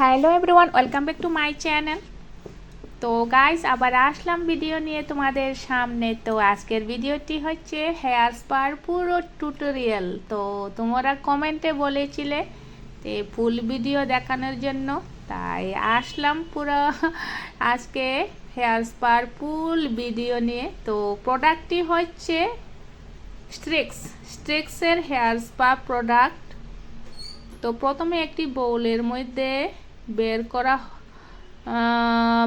Hello everyone welcome back to my channel তো guys আবার আসলাম ভিডিও নিয়ে তোমাদের সামনে। তো আজকের ভিডিওটি হচ্ছে হেয়ার স্পার পুরো টিউটোরিয়াল তো তোমরা কমেন্টে বলেছিলে যে ফুল ভিডিও দেখানোর জন্য। তাই আসলাম পুরো আজকে হেয়ার স্পার ফুল ভিডিও নিয়ে। তো প্রোডাক্টটি হচ্ছে স্ট্রিক্স স্ট্রিক্সের হেয়ার স্পা প্রোডাক্ট তো প্রথমে একটি বোলের মধ্যে বের করা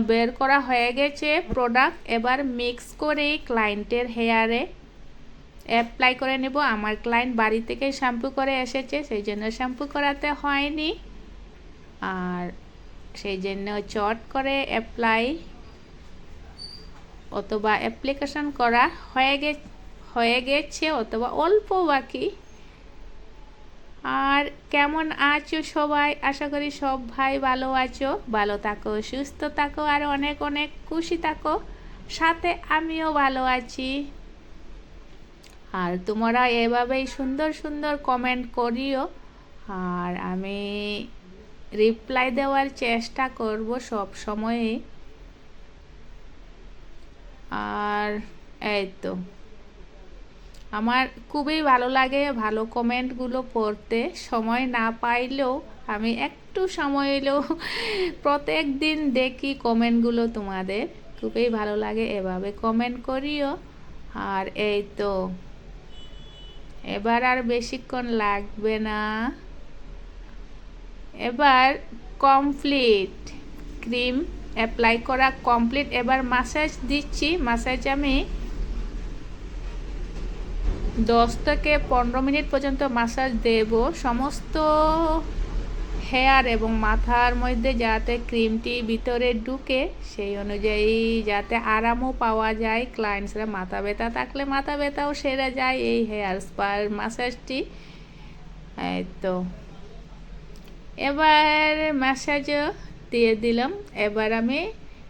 বের করা হয়ে গেছে প্রোডাক্ট এবার মিক্স করে ক্লায়েন্টের হেয়ারে অ্যাপ্লাই করে নেব। আমার ক্লায়েন্ট বাড়ি থেকে শ্যাম্পু করে এসেছে, সেই জন্য শ্যাম্পু করাতে হয়নি। আর সেই জন্য চট করে অ্যাপ্লাই অথবা অ্যাপ্লিকেশন করা হয়ে গে, হয়ে গেছে অথবা অল্প বাকি। আর কেমন আছো সবাই? আশা করি সব ভাই ভালো আছো। ভালো থাকো, সুস্থ থাকো, আর অনেক অনেক খুশি থাকো। সাথে আমিও ভালো আছি। আর তোমরা এভাবেই সুন্দর সুন্দর কমেন্ট করিও। আর আমি রিপ্লাই দেওয়ার চেষ্টা করব সব সময়ে। আর এই তো। আমার খুবই ভালো লাগে ভালো কমেন্টগুলো পড়তে। সময় না পাইলেও আমি একটু সময় এলেও প্রত্যেক দিন দেখি কমেন্টগুলো তোমাদের। খুবই ভালো লাগে এভাবে কমেন্ট করিও। আর এই তো, এবার আর বেশিক্ষণ লাগবে না। এবার কমপ্লিট ক্রিম অ্যাপ্লাই করা কমপ্লিট এবার মাসাজ দিচ্ছি। মাসাজ আমি দশ থেকে পনেরো মিনিট পর্যন্ত মাসাজ দেব। সমস্ত হেয়ার এবং মাথার মধ্যে যাতে ক্রিমটি ভিতরে ঢুকে, সেই অনুযায়ী যাতে আরামও পাওয়া যায়। ক্লায়েন্টসরা মাথা ব্যথা থাকলে মাথা ব্যথাও সেরে যায় এই হেয়ার স্পার মাসাজটি তো। এবার ম্যাসাজও দিয়ে দিলাম। এবার আমি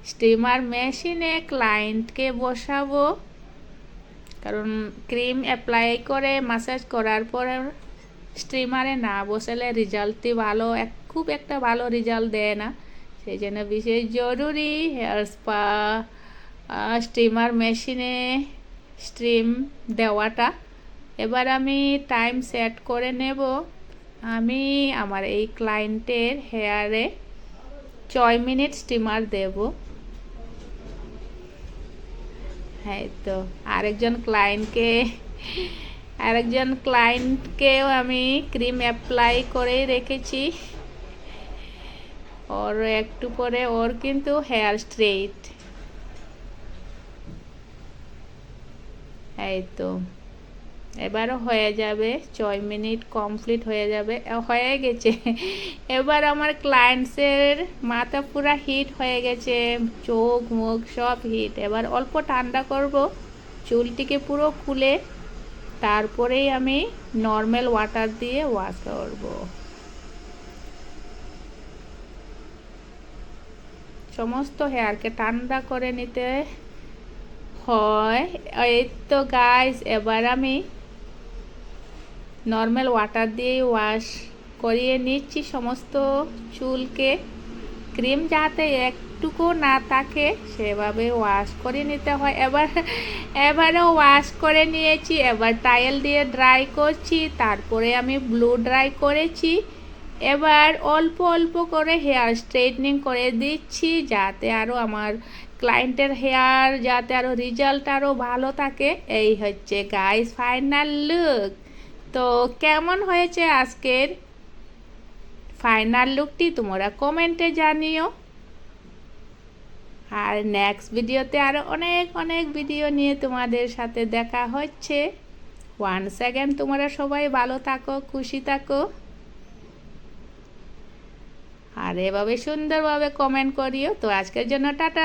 স্টিমার মেশিনে ক্লায়েন্টকে বসাবো। কারণ ক্রিম অ্যাপ্লাই করে মাসাজ করার পর স্টিমারে না বসালে রেজাল্টটি ভালো, এক, খুব একটা ভালো রেজাল্ট দেয় না। সেই জন্য বিশেষ জরুরি হেয়ার স্পা স্টিমার মেশিনে স্টিম দেওয়াটা। এবার আমি টাইম সেট করে নেব। আমি আমার এই ক্লায়েন্টের হেয়ারে ছয় মিনিট স্টিমার দেবো। হ্যাঁ তো। আরেকজন ক্লায়েন্টকে আরেকজন ক্লায়েন্টকেও আমি ক্রিম অ্যাপ্লাই করে রেখেছি। ওর একটু পরে, ওর কিন্তু হেয়ার স্ট্রেট এই তো। এবারও হয়ে যাবে, ছয় মিনিট কমপ্লিট হয়ে যাবে হয়ে গেছে। এবার আমার ক্লায়েন্টসের মাথা পুরা হিট হয়ে গেছে, চোখ, মুখ সব হিট এবার অল্প ঠান্ডা করব, চুলটিকে পুরো খুলে, তারপরেই আমি নর্মাল ওয়াটার দিয়ে ওয়াশ করব। সমস্ত হেয়ারকে ঠান্ডা করে নিতে হয়। এই তো গাইস এবার আমি নর্মাল ওয়াটার দিয়ে ওয়াশ করিয়ে নিচ্ছি সমস্ত চুলকে। ক্রিম যাতে একটুকু না থাকে, সেভাবে ওয়াশ করে নিতে হয়। এবার, এবারও ওয়াশ করে নিয়েছি। এবার টাইল দিয়ে ড্রাই করছি, তারপরে আমি ব্লু ড্রাই করেছি। এবার অল্প অল্প করে হেয়ার স্ট্রেটনিং করে দিচ্ছি, যাতে আরও আমার ক্লায়েন্টের হেয়ার যাতে আরও রেজাল্ট আরও ভালো থাকে। এই হচ্ছে গাইস ফাইনাল লুক তো কেমন হয়েছে আজকের ফাইনাল লুকটি তোমরা কমেন্টে জানিও। আর নেক্সট ভিডিওতে আরও অনেক অনেক ভিডিও নিয়ে তোমাদের সাথে দেখা হচ্ছে। ওয়ান সেকেন্ড তোমরা সবাই ভালো থাকো, খুশি থাকো। আর এভাবে সুন্দরভাবে কমেন্ট করিও। তো আজকের জন্য টাটা।